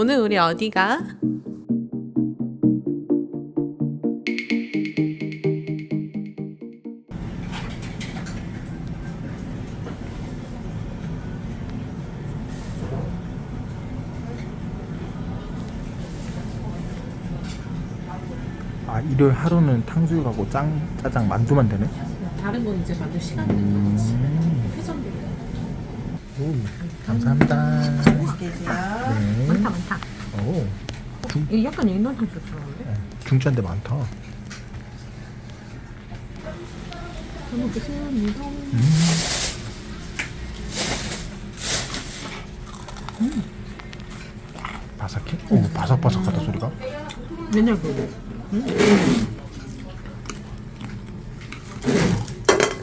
오늘 우리 어디가? 아 일요일 하루는 탕수육 하고 짱 짜장 만두만 되네. 다른 건 이제 만들 시간이 없는 거지. 음. 오, 감사합니다. 네. 많다 많다. 오, 이게 약간 옛날 탕수육처럼인데? 중짜인데 많다. 잘 먹겠습니다. 바삭해? 오, 바삭바삭하다 소리가. 맨날 그거.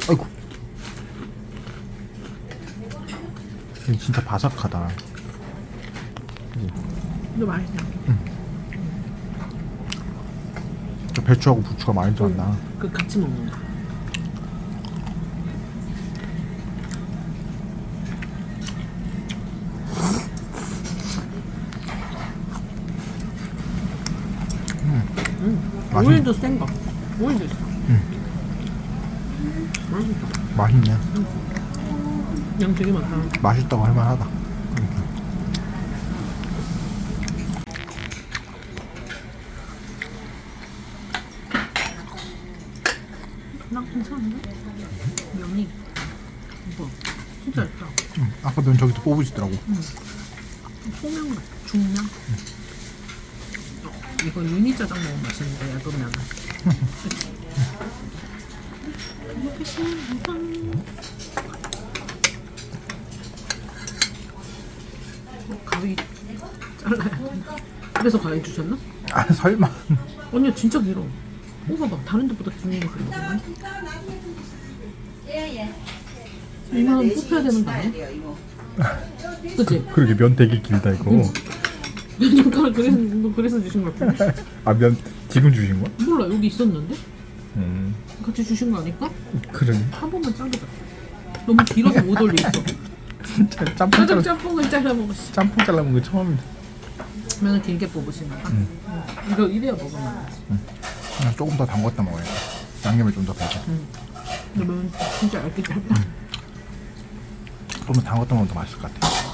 아이고. 이게 진짜 바삭하다. 근데 맛있어. 배추하고 부추가 많이 들어갔나. 그 같이 먹는 거. 맛있, 오일도 센 거. 오일도 있어. 맛있다. 맛있네. 양 되게 많다. 맛있다고 할 만하다. 나 괜찮은데? 면이 이거 진짜 있다. 음, 아까 면 저기도 뽑으시더라고. 소면 같아. 중면. 어, 이거 유니 짜장 먹으면 맛있는데 야도면. 먹겠습니다. 어, 잘라야 돼. 그래서 가위 주셨나? 아 설마. 아니야 진짜 길어. 오 봐봐 다른 데보다 긴거 그리거든. 이만 뽑혀야 되는 거 아니야? 그치? 그러게 면 되게 길다 이거. 눈가락 그래서 너 그래서 주신 거 같은데? 아 면 지금 주신 거야? 몰라 여기 있었는데? 음, 같이 주신 거 아닐까? 그러네. 한 번만 잘라자. 너무 길어서 못 올리겠어. 짬뽕 잘라 짬뽕을 잘라 먹었어. 짬뽕 잘라 먹은 거 처음이다. 면을 길게 뽑으시나 봐. 응. 이거 이래야 먹으면 되지. 그냥 조금 더 담궜다 먹어야겠다. 양념을 좀더 빼자. 근데 면 진짜 얇게 짧다. 조금 담궜다 먹으면 더 맛있을 것 같아.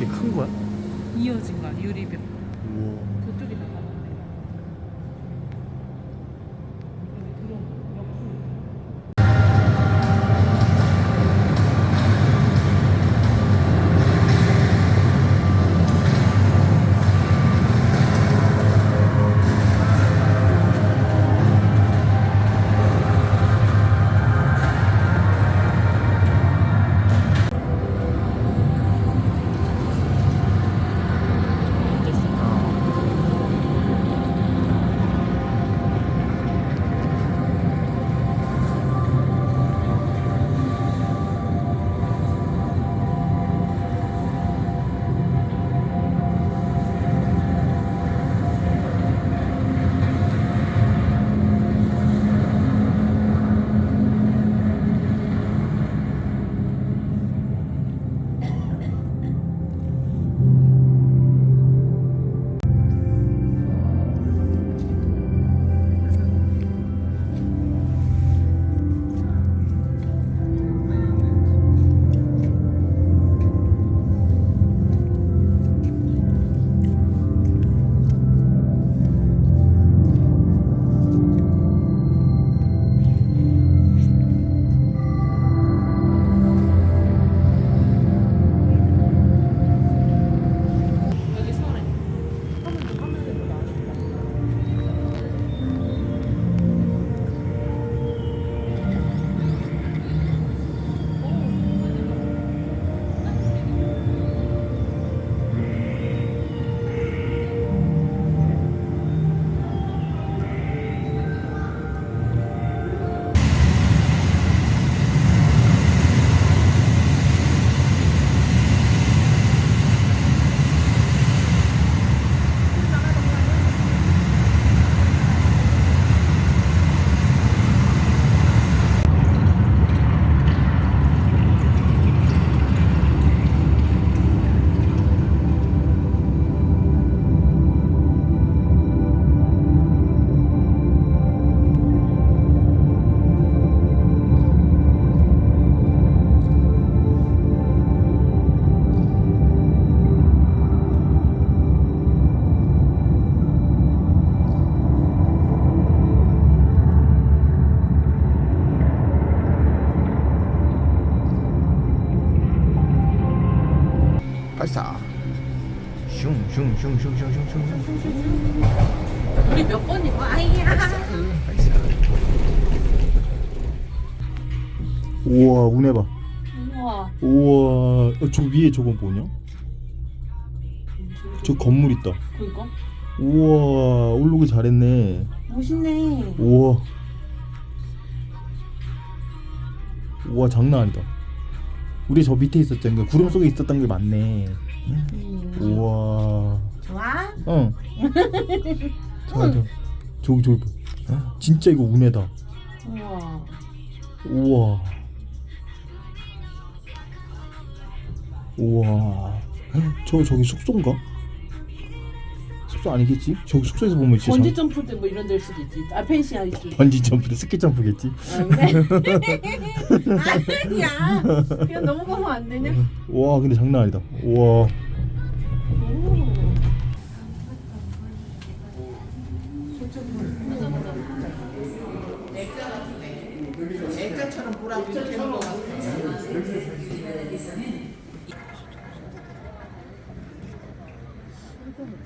이 이렇게 큰 거야? 이어진 거야 유리병. 발사. 슝슝슝슝슝슝슝. 우리 몇 번이고 아이야. 발사. 우와 운해 봐. 우와. 우와 어, 저 위에 저건 뭐냐? 저 건물 있다. 그니까 우와 올라오기 잘했네. 멋있네. 우와. 우와 장난 아니다. 우리 저 밑에 있었잖아. 그 구름 속에 있었던 게 맞네. 음. 우와. 좋아? 어. 자, 저, 저기 저기. 봐. 진짜 이거 운해다. 우와. 우와. 우와. 저 저기 숙소인가? 숙소 아니겠지? 저기 숙소에서 보면 진짜 번지 장- 점프 때뭐 이런 데일 수도 있지. 아 펜시아 있을 수도 있지. 번지 점프대 스키 점프겠지? 아, 그래? 아니야. 그냥 넘어가면 안 되냐? 와 근데 장난 아니다. 우와. 오. 액자처럼 보라고 이렇게 하는 거 같아.